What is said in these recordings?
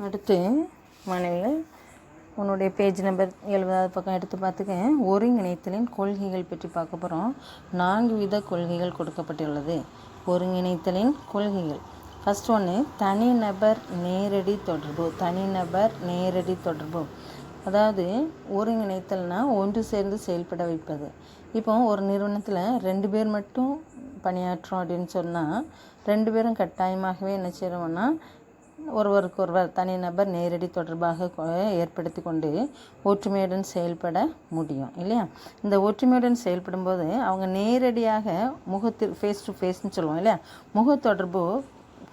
அடுத்து மாணவிகள் உன்னுடைய பேஜ் நம்பர் எழுபதாவது பக்கம் எடுத்து பார்த்துக்க ஒருங்கிணைத்தலின் கொள்கைகள் பற்றி பார்க்க போகிறோம் நான்கு வித கொள்கைகள் கொடுக்கப்பட்டுள்ளது. ஒருங்கிணைத்தலின் கொள்கைகள். ஃபஸ்ட் ஒன்று தனிநபர் நேரடி தொடர்பு. தனிநபர் நேரடி தொடர்பு. அதாவது ஒருங்கிணைத்தல்னால் ஒன்று சேர்ந்து செயல்பட வைப்பது. இப்போ ஒரு நிறுவனத்தில் ரெண்டு பேர் மட்டும் பணியாற்றும் அப்படின்னு சொன்னால் ரெண்டு பேரும் கட்டாயமாகவே என்ன செய்கிறோம்னா ஒருவருக்கு ஒருவர் தனிநபர் நேரடி தொடர்பாக ஏற்படுத்தி கொண்டு ஒற்றுமையுடன் செயல்பட முடியும் இல்லையா? இந்த ஒற்றுமையுடன் செயல்படும்போது அவங்க நேரடியாக முகத்தில் ஃபேஸ் டு ஃபேஸ்னு சொல்லுவோம் இல்லையா? முக தொடர்பு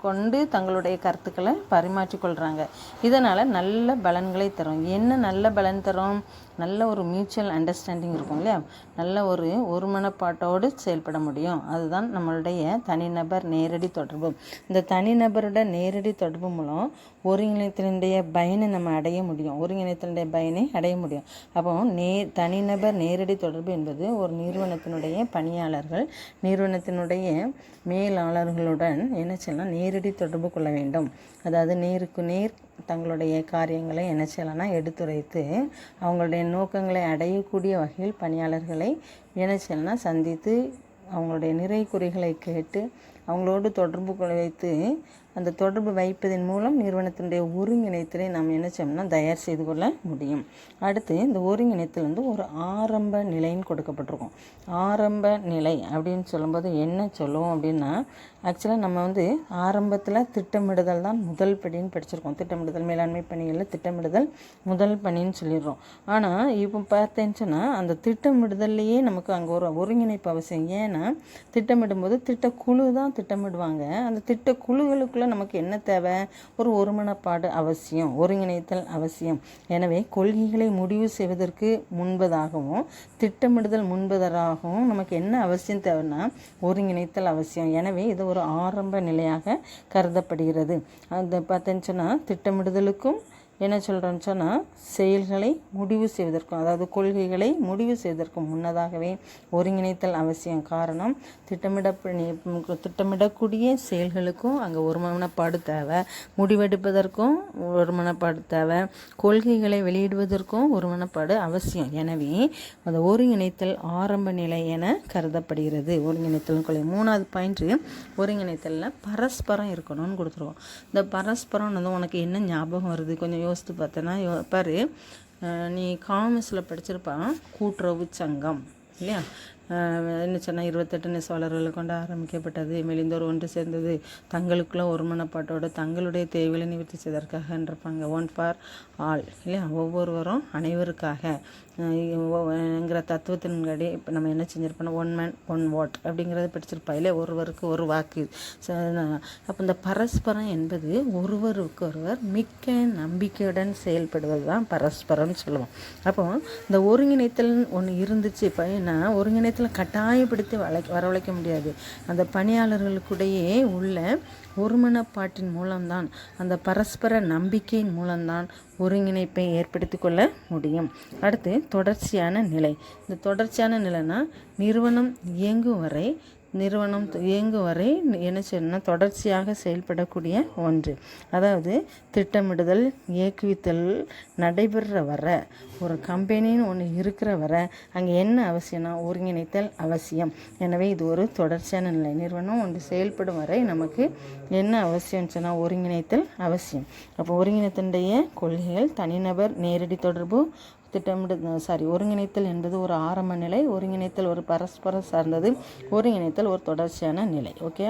கொண்டு தங்களுடைய கருத்துக்களை பரிமாற்றிக்கொள்கிறாங்க இதனால் நல்ல பலன்களை தரும். என்ன நல்ல பலன் தரும்? நல்ல ஒரு மியூச்சுவல் அண்டர்ஸ்டாண்டிங் இருக்கும் இல்லையா? நல்ல ஒரு ஒருமனப்பாட்டோடு செயல்பட முடியும். அதுதான் நம்மளுடைய தனிநபர் நேரடி தொடர்பு. இந்த தனிநபரோட நேரடி தொடர்பு மூலம் ஒருங்கிணைத்தினுடைய பயனை நம்ம அடைய முடியும். ஒருங்கிணைத்தினுடைய பயனை அடைய முடியும். அப்போ நே தனிநபர் நேரடி தொடர்பு என்பது ஒரு நிறுவனத்தினுடைய பணியாளர்கள் நிறுவனத்தினுடைய மேலாளர்களுடன் என்ன செய்யலாம்? நேரடி தொடர்பு கொள்ள வேண்டும். அதாவது நேருக்கு நேர் தங்களுடைய காரியங்களை என்ன செய்யலாம்னா எடுத்துரைத்து அவங்களுடைய நோக்கங்களை அடையக்கூடிய வகையில் பணியாளர்களை என்ன செய்யலாம்னா சந்தித்து அவங்களுடைய நிறை குறைகளை கேட்டு அவங்களோடு தொடர்பு கொள்ள வைத்து அந்த தொடர்பு வைப்பதன் மூலம் நிறுவனத்தினுடைய ஒருங்கிணைத்தலை நாம் என்ன செய்யணும்னா தயார் செய்து கொள்ள முடியும். அடுத்து இந்த ஒருங்கிணைத்தல் வந்து ஒரு ஆரம்ப நிலைன்னு கொடுக்கப்பட்டிருக்கும். ஆரம்ப நிலை அப்படின்னு சொல்லும்போது என்ன சொல்லுவோம் அப்படின்னா ஆக்சுவலாக நம்ம வந்து ஆரம்பத்தில் திட்டமிடுதல் தான் முதல் படின்னு படிச்சிருக்கோம். திட்டமிடுதல் மேலாண்மை பணிகளில் திட்டமிடுதல் முதல் பணின்னு சொல்லிடுறோம். ஆனால் இப்போ பார்த்தேன்னு சொன்னால் அந்த திட்டமிடுதல்லையே நமக்கு அங்கே ஒரு ஒருங்கிணைப்பு அவசியம். ஏன்னா திட்டமிடும்போது திட்டக்குழு தான் திட்டமிடுவாங்க. அந்த திட்டக்குழுகளுக்குள்ளே நமக்கு என்ன தேவை? ஒரு ஒருமனப்பாடு அவசியம் ஒருங்கிணைத்தல் அவசியம். எனவே கொள்கைகளை முடிவு செய்வதற்கு முன்பதாகவும் திட்டமிடுதல் முன்பதாகவும் நமக்கு என்ன அவசியம் தேவைன்னா ஒருங்கிணைத்தல் அவசியம். எனவே இது ஒரு ஆரம்ப நிலையாக கருதப்படுகிறது. அந்த பார்த்தேன்னு சொன்னால் திட்டமிடுதலுக்கும் என்ன சொல்கிறோன்னு சொன்னால் செயல்களை முடிவு செய்வதற்கும் அதாவது கொள்கைகளை முடிவு செய்வதற்கு முன்னதாகவே ஒருங்கிணைத்தல் அவசியம். காரணம் திட்டமிட திட்டமிடக்கூடிய செயல்களுக்கும் அங்கே ஒருமனப்பாடு தேவை. முடிவெடுப்பதற்கும் ஒருமனப்பாடு தேவை. கொள்கைகளை வெளியிடுவதற்கும் ஒருமனப்பாடு அவசியம். எனவே அந்த ஒருங்கிணைத்தல் ஆரம்ப நிலை என கருதப்படுகிறது. ஒருங்கிணைத்தல் கொள்கை. மூணாவது பாயிண்ட் ஒருங்கிணைத்தலில் பரஸ்பரம் இருக்கணும்னு கொடுத்துருவோம். இந்த பரஸ்பரம் வந்து உனக்கு என்ன ஞாபகம் வருது? கொஞ்சம் யோசித்து பார்த்தேன்னா யோ பாரு நீ காமர்ஸில் படிச்சிருப்பான் கூட்டுறவு சங்கம் இல்லையா? என்ன சொன்னால் இருபத்தெட்டு நெசவாளர்களை கொண்டு ஆரம்பிக்கப்பட்டது மெலிந்தோர் ஒன்று சேர்ந்தது தங்களுக்குள்ள ஒருமனப்பாட்டோட தங்களுடைய தேவைகளை நிவர்த்தி செய்வதற்காகன்றிருப்பாங்க ஒன் ஃபார் ஆல் இல்லையா? ஒவ்வொருவரும் அனைவருக்காக. ங்கிற தத்துவத்தின்படி இப்போ நம்ம என்ன செஞ்சுருப்போம் ஒன் மேன் ஒன் வாட் அப்படிங்கிறத படிச்சிருப்பா. இல்லை ஒருவருக்கு ஒரு வாக்கு. அப்போ இந்த பரஸ்பரம் என்பது ஒருவருக்கு ஒருவர் மிக்க நம்பிக்கையுடன் செயல்படுவது தான் பரஸ்பரம்னு சொல்லுவோம். அப்போ இந்த ஒருங்கிணைத்தல் ஒன்று இருந்துச்சு. இப்போ என்ன ஒருங்கிணைத்தலை கட்டாயப்படுத்தி வளை வரவழைக்க முடியாது. அந்த பணியாளர்களுக்குடையே உள்ள ஒருமனப்பாட்டின் மூலம்தான் அந்த பரஸ்பர நம்பிக்கையின் மூலம்தான் ஒருங்கிணைப்பை ஏற்படுத்தி கொள்ள முடியும். அடுத்து தொடர்ச்சியான நிலை. இந்த தொடர்ச்சியான நிலைனா நிறுவனம் இயங்கும் வரை நிறுவனம் இயங்கும் வரை என்ன சொன்னால் தொடர்ச்சியாக செயல்படக்கூடிய ஒன்று. அதாவது திட்டமிடுதல் இயக்குவித்தல் நடைபெற வர ஒரு கம்பெனின்னு ஒன்று இருக்கிற வர அங்கே என்ன அவசியம்னா ஒருங்கிணைத்தல் அவசியம். எனவே இது ஒரு தொடர்ச்சியான நிலை. நிறுவனம் ஒன்று செயல்படும் வரை நமக்கு என்ன அவசியம்னு சொன்னால் ஒருங்கிணைத்தல் அவசியம். அப்போ ஒருங்கிணைத்தினுடைய கொள்கைகள் தனிநபர் நேரடி தொடர்பு திட்டமிடு சாரி ஒருங்கிணைத்தல் என்பது ஒரு ஆரம்ப நிலை ஒருங்கிணைத்தல் ஒரு பரஸ்பரம் சார்ந்தது ஒருங்கிணைத்தல் ஒரு தொடர்ச்சியான நிலை ஓகே